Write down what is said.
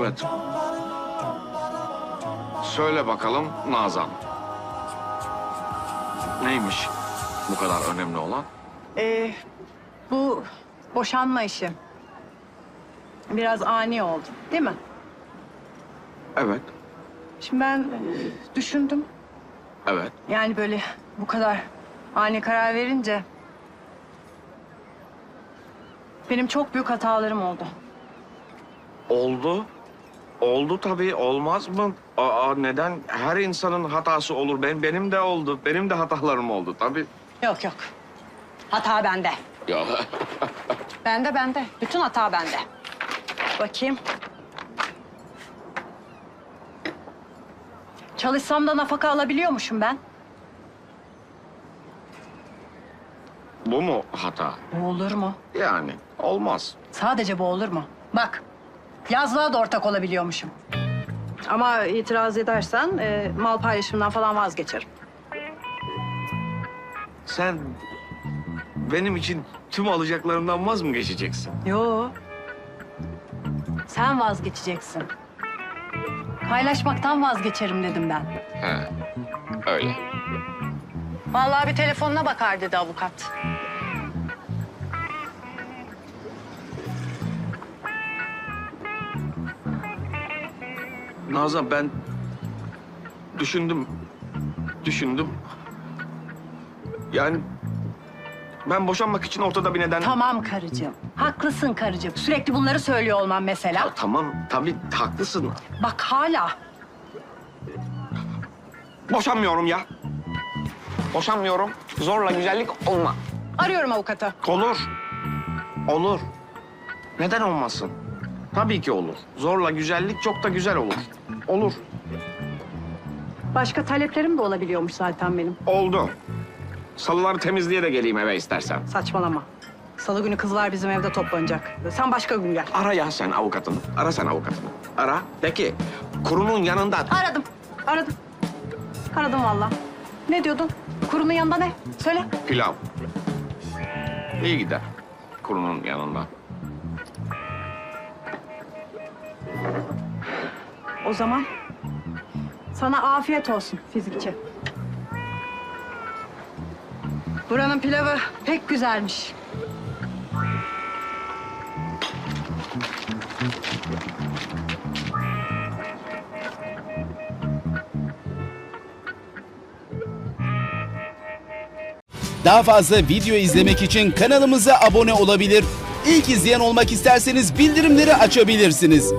Evet. Söyle bakalım Nazan. Neymiş bu kadar önemli olan? Ee, bu boşanma işi biraz ani oldu değil mi? Evet, Şimdi ben e, düşündüm. evet. Yani böyle bu kadar ani karar verince... Benim çok büyük hatalarım oldu. Oldu. Oldu tabii. Olmaz mı? Aa, neden? Her insanın hatası olur. Ben benim de oldu. Benim de hatalarım oldu tabii. Yok yok. Hata bende. Ya Bende bende. Bütün hata bende. Bakayım. Çalışsam da nafaka alabiliyormuşum ben. bu mu hata? Bu olur mu? Yani olmaz. Sadece bu olur mu? Bak, yazlığa da ortak olabiliyormuşum. Ama itiraz edersen e, mal paylaşımından falan vazgeçerim. Sen benim için tüm alacaklarımdan vaz mı geçeceksin? Yo. Sen vazgeçeceksin. Paylaşmaktan vazgeçerim dedim ben. He, öyle. Vallahi bir telefonuna bakar dedi avukat. Nazan ben düşündüm, düşündüm. Yani ben boşanmak için ortada bir neden... Tamam karıcığım. Haklısın karıcığım. Sürekli bunları söylüyor olman mesela. Ya tamam, tabii haklısın. Bak hala. Boşanmıyorum ya. Boşanmıyorum. Zorla güzellik olma. Arıyorum avukatı. Olur. Olur. Neden olmasın? Tabii ki olur. Zorla güzellik çok da güzel olur. Olur. Başka taleplerim de olabiliyormuş zaten benim. Oldu. Salıları temizliğe de geleyim eve istersen. Saçmalama. Salı günü kızlar bizim evde toplanacak. Sen başka gün gel. Ara ya sen avukatını. Ara sen avukatını. Ara. De ki kurunun yanında. Aradım. Aradım. Aradım valla. Ne diyordun? Kurunun yanında ne? Söyle. Pilav. İyi gider. Kurunun yanında. O zaman sana afiyet olsun fizikçi. Buranın pilavı pek güzelmiş. Daha fazla video izlemek için kanalımıza abone olabilir. İlk izleyen olmak isterseniz bildirimleri açabilirsiniz.